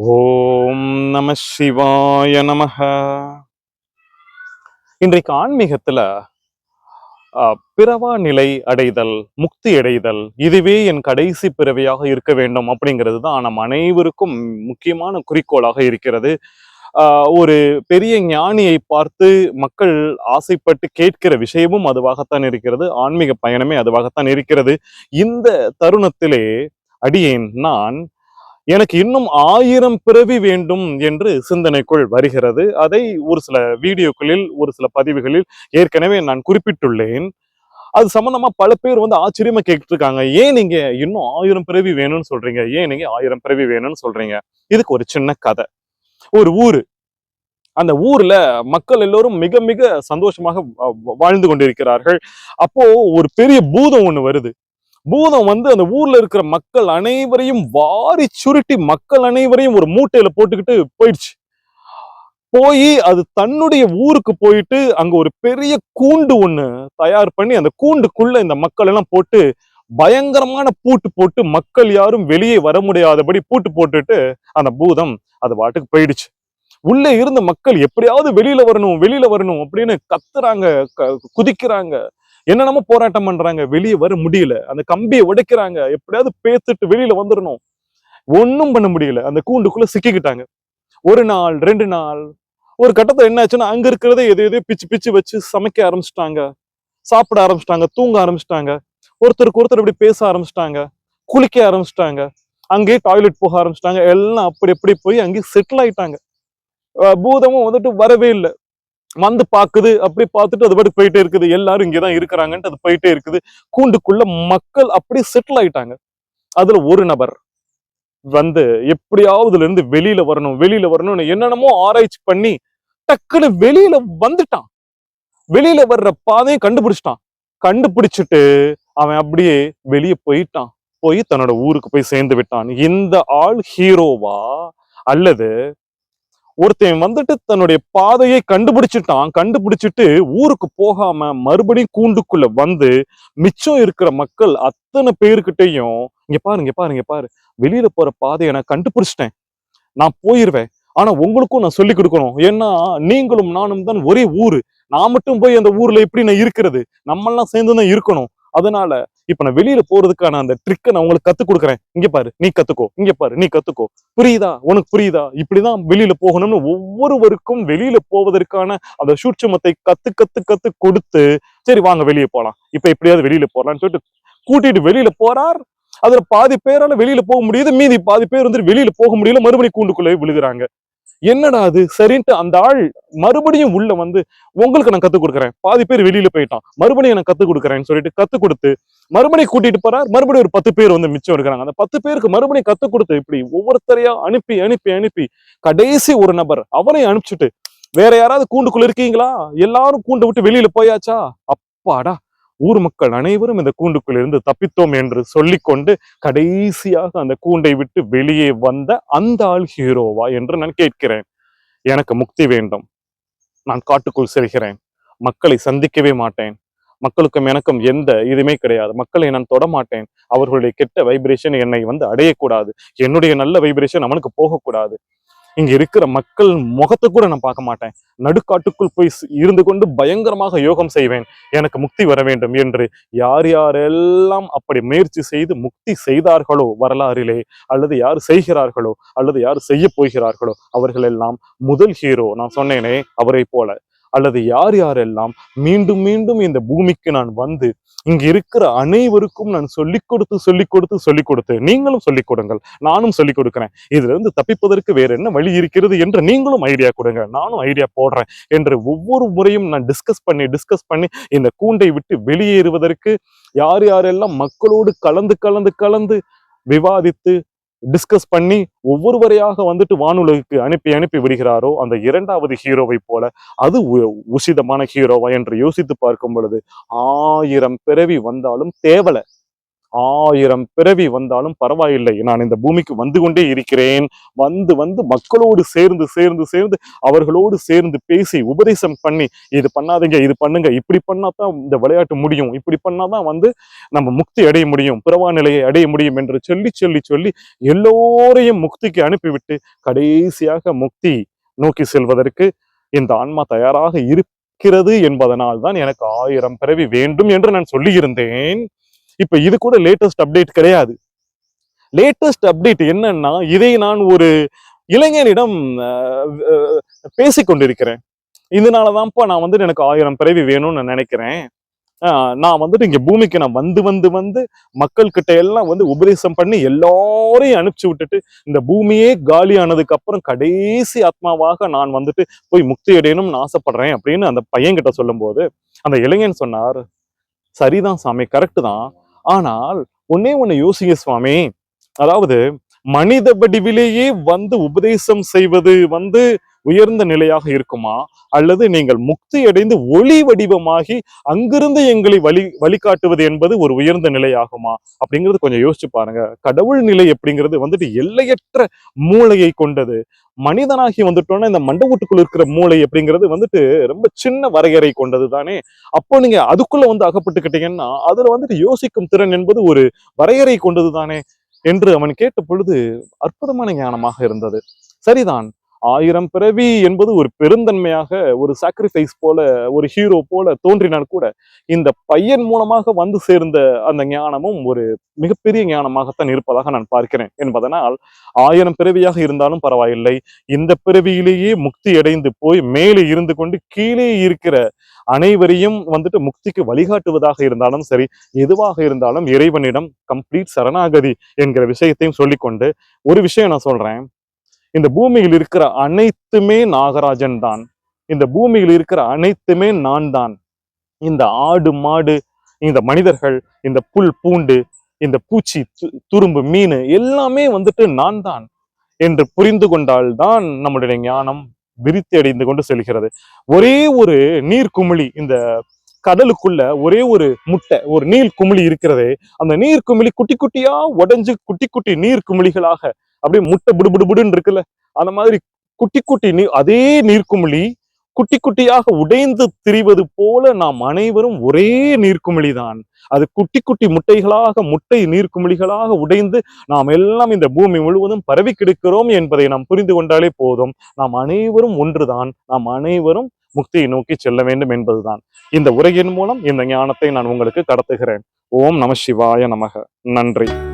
ஓம் நம சிவாய நமக. இன்றைக்கு ஆன்மீகத்துல ஆஹ், பிறவா நிலை அடைதல் முக்தி அடைதல் இதுவே என் கடைசி பிறவியாக இருக்க வேண்டும் அப்படிங்கிறது தான் நம் அனைவருக்கும் முக்கியமான குறிக்கோளாக இருக்கிறது. ஆஹ், ஒரு பெரிய ஞானியை பார்த்து மக்கள் ஆசைப்பட்டு கேட்கிற விஷயமும் அதுவாகத்தான் இருக்கிறது. ஆன்மீக பயணமே அதுவாகத்தான் இருக்கிறது. இந்த தருணத்திலே அடியேன் நான் எனக்கு இன்னும் ஆயிரம் பிறவி வேண்டும் என்று சிந்தனைக்குள் வருகிறது. அதை ஒரு சில வீடியோக்களில் ஒரு சில பதிவுகளில் ஏற்கனவே நான் குறிப்பிட்டுள்ளேன். அது சம்பந்தமா பல பேர் வந்து ஆச்சரியமா கேட்டுட்டு இருக்காங்க ஏன் நீங்க இன்னும் ஆயிரம் பிறவி வேணும்னு சொல்றீங்க? ஏன் நீங்க ஆயிரம் பிறவி வேணும்னு சொல்றீங்க? இதுக்கு ஒரு சின்ன கதை. ஒரு ஊரு. அந்த ஊர்ல மக்கள் எல்லோரும் மிக மிக சந்தோஷமாக வாழ்ந்து கொண்டிருக்கிறார்கள். அப்போ ஒரு பெரிய பூதம் ஒண்ணு வருது. பூதம் வந்து அந்த ஊர்ல இருக்கிற மக்கள் அனைவரையும் வாரி சுருட்டி மக்கள் அனைவரையும் ஒரு மூட்டையில போட்டுக்கிட்டு போயிடுச்சு. போய் அது தன்னுடைய ஊருக்கு போயிட்டு அங்க ஒரு பெரிய கூண்டு ஒண்ணு தயார் பண்ணி அந்த கூண்டுக்குள்ள இந்த மக்கள் எல்லாம் போட்டு பயங்கரமான பூட்டு போட்டு மக்கள் யாரும் வெளியே வர முடியாதபடி பூட்டு போட்டுட்டு அந்த பூதம் அது பாட்டுக்கு போயிடுச்சு. உள்ளே இருந்த மக்கள் எப்படியாவது வெளியில வரணும் வெளியில வரணும் அப்படின்னு கத்துறாங்க க- குதிக்கிறாங்க. என்னென்னமோ போராட்டம் பண்றாங்க வெளியே வர முடியல. அந்த கம்பியை உடைக்கிறாங்க. எப்படியாவது பேத்துட்டு வெளியில வந்துடணும் ஒன்றும் பண்ண முடியல. அந்த கூண்டுக்குள்ள சிக்கிக்கிட்டாங்க. ஒரு நாள் ரெண்டு நாள் ஒரு கட்டத்துல என்ன ஆச்சுன்னா அங்க இருக்கிறதே எது எதையோ பிச்சு பிச்சு வச்சு சமைக்க ஆரம்பிச்சிட்டாங்க. சாப்பிட ஆரம்பிச்சிட்டாங்க தூங்க ஆரம்பிச்சிட்டாங்க. ஒருத்தருக்கு ஒருத்தர் இப்படி பேச ஆரம்பிச்சிட்டாங்க. குளிக்க ஆரம்பிச்சிட்டாங்க. அங்கேயே டாய்லெட் போக ஆரம்பிச்சிட்டாங்க. எல்லாம் அப்படி எப்படி போய் அங்கேயே செட்டில் ஆயிட்டாங்க. அஹ் பூதமும் வந்துட்டு வரவே இல்லை. வந்து பாக்குது அப்படி பார்த்துட்டு அது பாட்டு போயிட்டே இருக்குது. எல்லாரும் இங்கதான் இருக்கிறாங்கன்ட்டு அது போயிட்டே இருக்குது. கூண்டுக்குள்ள மக்கள் அப்படி செட்டில் ஆயிட்டாங்க. அதுல ஒரு நபர் வந்து எப்படியாவதுல இருந்து வெளியில வரணும் வெளியில வரணும்னு என்னென்னமோ ஆராய்ச்சி பண்ணி டக்குன்னு வெளியில வந்துட்டான். வெளியில வர்ற பாதையை கண்டுபிடிச்சிட்டான். கண்டுபிடிச்சிட்டு அவன் அப்படியே வெளியே போயிட்டான். போய் தன்னோட ஊருக்கு போய் சேர்ந்து விட்டான். இந்த ஆள் ஹீரோவா அல்லது ஒருத்தன் வந்துட்டு தன்னுடைய பாதையை கண்டுபிடிச்சிட்டான். கண்டுபிடிச்சிட்டு ஊருக்கு போகாம மறுபடியும் கூண்டுக்குள்ள வந்து மிச்சம் இருக்கிற மக்கள் அத்தனை பேருக்கிட்டையும் இங்க பாரு இங்க பாரு இங்க பாரு. வெளியில போற பாதையை நான் கண்டுபிடிச்சிட்டேன். நான் போயிருவேன். ஆனா உங்களுக்கும் நான் சொல்லி கொடுக்கணும். ஏன்னா நீங்களும் நானும் தான் ஒரே ஊரு. நான் மட்டும் போய் அந்த ஊர்ல எப்படி நான் இருக்கிறது. நம்மெல்லாம் சேர்ந்து தான் இருக்கணும். அதனால இப்ப நான் வெளியில போறதுக்கான அந்த ட்ரிக்கை நான் உங்களுக்கு கத்துக் கொடுக்குறேன். இங்க பாரு நீ கத்துக்கோ. இங்க பாரு நீ கத்துக்கோ. புரியுதா? உனக்கு புரியுதா? இப்படிதான் வெளியில போகணும்னு ஒவ்வொருவருக்கும் வெளியில போவதற்கான அந்த சூட்சமத்தை கத்து கத்து கத்து கொடுத்து சரி வாங்க வெளியே போலாம். இப்ப எப்படியாவது வெளியில போலாம்னு சொல்லிட்டு கூட்டிட்டு வெளியில போறார். அதுல பாதி பேரால வெளியில போக முடியுது. மீதி பாதி பேர் வந்து வெளியில போக முடியல. மறுபடியும் கூண்டுக்குள்ளே விழுகுறாங்க. என்னடா அது? சரின்ட்டு அந்த ஆள் மறுபடியும் உள்ள வந்து உங்களுக்கு நான் கத்துக் கொடுக்குறேன். பாதி பேர் வெளியில போயிட்டான். மறுபடியும் நான் கத்து கொடுக்குறேன்னு சொல்லிட்டு கத்து கொடுத்து மறுபடியும் கூட்டிட்டு போறார். மறுபடியும் ஒரு பத்து பேர் வந்து மிச்சம் இருக்கிறாங்க. அந்த பத்து பேருக்கு மறுபடியும் கத்து கொடுத்து இப்படி ஒவ்வொருத்தரையா அனுப்பி அனுப்பி அனுப்பி கடைசி ஒரு நபர் அவனை அனுப்பிச்சுட்டு வேற யாராவது கூண்டுக்குள்ள இருக்கீங்களா? எல்லாரும் கூண்டை விட்டு வெளியில போயாச்சா? அப்பாடா. ஊர் மக்கள் அனைவரும் இந்த கூண்டுக்குள்ளிருந்து தப்பித்தோம் என்று சொல்லிக்கொண்டு கடைசியாக அந்த கூண்டை விட்டு வெளியே வந்த அந்த ஆள் ஹீரோவா என்று நான் கேட்கிறேன். எனக்கு முக்தி வேண்டும். நான் காட்டுக்குள் செல்கிறேன். மக்களை சந்திக்கவே மாட்டேன். மக்களுக்கும் எனக்கும் எந்த இதுவுமே கிடையாது. மக்களை நான் தொட மாட்டேன். அவர்களுடைய கெட்ட வைப்ரேஷன் என்னை வந்து அடையக்கூடாது. என்னுடைய நல்ல வைப்ரேஷன் அவனுக்கு போகக்கூடாது. இங்க இருக்கிற மக்கள் முகத்தை கூட நான் பார்க்க மாட்டேன். நடுக்காட்டுக்குள் போய் இருந்து கொண்டு பயங்கரமாக யோகம் செய்வேன். எனக்கு முக்தி வர வேண்டும் என்று யார் யாரெல்லாம் அப்படி முயற்சி செய்து முக்தி செய்தார்களோ வரலாறிலே அல்லது யார் செய்கிறார்களோ அல்லது யார் செய்ய போகிறார்களோ அவர்கள் எல்லாம் முதல் ஹீரோ நான் சொன்னேனே அவரை போல. அல்லது யார் யாரெல்லாம் மீண்டும் மீண்டும் இந்த பூமிக்கு நான் வந்து இங்க இருக்கிற அனைவருக்கும் நான் சொல்லிக் கொடுத்து சொல்லிக் கொடுத்து சொல்லிக் கொடுத்து நீங்களும் சொல்லிக் கொடுங்கள். நானும் சொல்லிக் கொடுக்கிறேன். இதுல இருந்து தப்பிப்பதற்கு வேற என்ன வழி இருக்கிறது என்று நீங்களும் ஐடியா கொடுங்க நானும் ஐடியா போடுறேன் என்று ஒவ்வொரு முறையும் நான் டிஸ்கஸ் பண்ணி டிஸ்கஸ் பண்ணி இந்த கூண்டை விட்டு வெளியேறுவதற்கு யார் யாரெல்லாம் மக்களோடு கலந்து கலந்து கலந்து விவாதித்து டிஸ்கஸ் பண்ணி ஒவ்வொருவரையாக வந்துட்டு வானுலகுக்கு அனுப்பி அனுப்பி விடுகிறாரோ அந்த இரண்டாவது ஹீரோவை போல அது உ- உசிதமான ஹீரோவா என்று யோசித்து பார்க்கும் பொழுது ஆயிரம் பிறவி வந்தாலும் தேவலை. ஆயிரம் பிறவி வந்தாலும் பரவாயில்லை. நான் இந்த பூமிக்கு வந்து கொண்டே இருக்கிறேன். வந்து வந்து மக்களோடு சேர்ந்து சேர்ந்து சேர்ந்து அவர்களோடு சேர்ந்து பேசி உபதேசம் பண்ணி இது பண்ணாதீங்க இது பண்ணுங்க இப்படி பண்ணாதான் இந்த விளையாட்டு முடியும். இப்படி பண்ணாதான் வந்து நம்ம முக்தி அடைய முடியும் பிறவா நிலையை அடைய முடியும் என்று சொல்லி சொல்லி சொல்லி எல்லோரையும் முக்திக்கு அனுப்பிவிட்டு கடைசியாக முக்தி நோக்கி செல்வதற்கு இந்த ஆன்மா தயாராக இருக்கிறது என்பதனால் தான் எனக்கு ஆயிரம் பிறவி வேண்டும் என்று நான் சொல்லியிருந்தேன். இப்போ இது கூட லேட்டஸ்ட் அப்டேட் கிடையாது. லேட்டஸ்ட் அப்டேட் என்னன்னா இதை நான் ஒரு இளைஞனிடம் பேசிக்கொண்டிருக்கிறேன் இதனால தான்ப்பா இதனாலதான்ப்பா நான் வந்துட்டு எனக்கு ஆயிரம் பிறவி வேணும்னு நான் நினைக்கிறேன். ஆஹ், நான் வந்துட்டு இங்கே பூமிக்கு நான் வந்து வந்து வந்து மக்கள்கிட்ட எல்லாம் வந்து உபதேசம் பண்ணி எல்லாரையும் அனுப்பிச்சு விட்டுட்டு இந்த பூமியே காலியானதுக்கு அப்புறம் கடைசி ஆத்மாவாக நான் வந்துட்டு போய் முக்தி அடையணும்னு ஆசைப்படுறேன் அப்படின்னு அந்த பையன்கிட்ட சொல்லும்போது அந்த இளைஞன் சொன்னார் சரிதான் சாமி கரெக்டு தான். ஆனால் ஒன்னே ஒன்னு யோசிங்க சுவாமி. அதாவது மனித வடிவிலேயே வந்து உபதேசம் செய்வது வந்து உயர்ந்த நிலையாக இருக்குமா? அல்லது நீங்கள் முக்தி அடைந்து ஒளி வடிவமாகி அங்கிருந்து எங்களை வழி வழிகாட்டுவது என்பது ஒரு உயர்ந்த நிலையாகுமா? அப்படிங்கிறது கொஞ்சம் யோசிச்சு பாருங்க. கடவுள் நிலை அப்படிங்கிறது வந்துட்டு எல்லையற்ற மூளையை கொண்டது. மனிதனாகி வந்துட்டோம்னா இந்த மண்டபத்துக்குள்ள இருக்கிற மூளை அப்படிங்கிறது வந்துட்டு ரொம்ப சின்ன வரையறை கொண்டது தானே அப்போ நீங்க அதுக்குள்ள வந்து அகப்பட்டுக்கிட்டீங்கன்னா அதுல வந்துட்டு யோசிக்கும் திறன் என்பது ஒரு வரையறை கொண்டது தானே என்று அவன் கேட்ட பொழுது அற்புதமான ஞானமாக இருந்தது. சரிதான். ஆயிரம் பிறவி என்பது ஒரு பெருந்தன்மையாக ஒரு சாக்ரிஃபைஸ் போல ஒரு ஹீரோ போல தோன்றினால் கூட இந்த பையன் மூலமாக வந்து சேர்ந்த அந்த ஞானமும் ஒரு மிகப்பெரிய ஞானமாகத்தான் இருப்பதாக நான் பார்க்கிறேன். என்பதனால் ஆயிரம் பிறவியாக இருந்தாலும் பரவாயில்லை. இந்த பிறவியிலேயே முக்தி அடைந்து போய் மேலே இருந்து கொண்டு கீழே இருக்கிற அனைவரையும் வந்துட்டு முக்திக்கு வழிகாட்டுவதாக இருந்தாலும் சரி எதுவாக இருந்தாலும் இறைவனிடம் கம்ப்ளீட் சரணாகதி என்கிற விஷயத்தையும் சொல்லிக்கொண்டு ஒரு விஷயம் நான் சொல்றேன். இந்த பூமியில் இருக்கிற அனைத்துமே நாகராஜன் தான். இந்த பூமியில் இருக்கிற அனைத்துமே நான் தான். இந்த ஆடு மாடு இந்த மனிதர்கள் இந்த புல் பூண்டு இந்த பூச்சி து- துரும்பு மீன் எல்லாமே வந்துட்டு நான் தான் என்று புரிந்து கொண்டால்தான் நம்முடைய ஞானம் விரித்து அடைந்து கொண்டு செல்கிறது. ஒரே ஒரு நீர் குமிழி இந்த கடலுக்குள்ள ஒரே ஒரு முட்டை ஒரு நீர் குமிழி இருக்கிறதே அந்த நீர் குமிழி குட்டி குட்டியா உடைஞ்சு குட்டி குட்டி நீர் குமிழிகளாக அப்படியே முட்டை புடு இருக்குல்ல அந்த மாதிரி குட்டி குட்டி நீ அதே நீர்க்குமிழி குட்டி குட்டியாக உடைந்து திரிவது போல நாம் அனைவரும் ஒரே நீர்க்குமிழி தான் அது குட்டி குட்டி முட்டைகளாக முட்டை நீர்க்குமிழிகளாக உடைந்து நாம் எல்லாம் இந்த பூமி முழுவதும் பரவி கிடக்கிறோம் என்பதை நாம் புரிந்து கொண்டாலே போதும். நாம் அனைவரும் ஒன்றுதான். நாம் அனைவரும் முக்தியை நோக்கி செல்ல வேண்டும் என்பதுதான். இந்த உரையின் மூலம் இந்த ஞானத்தை நான் உங்களுக்கு கடத்துகிறேன். ஓம் நம சிவாய நமக. நன்றி.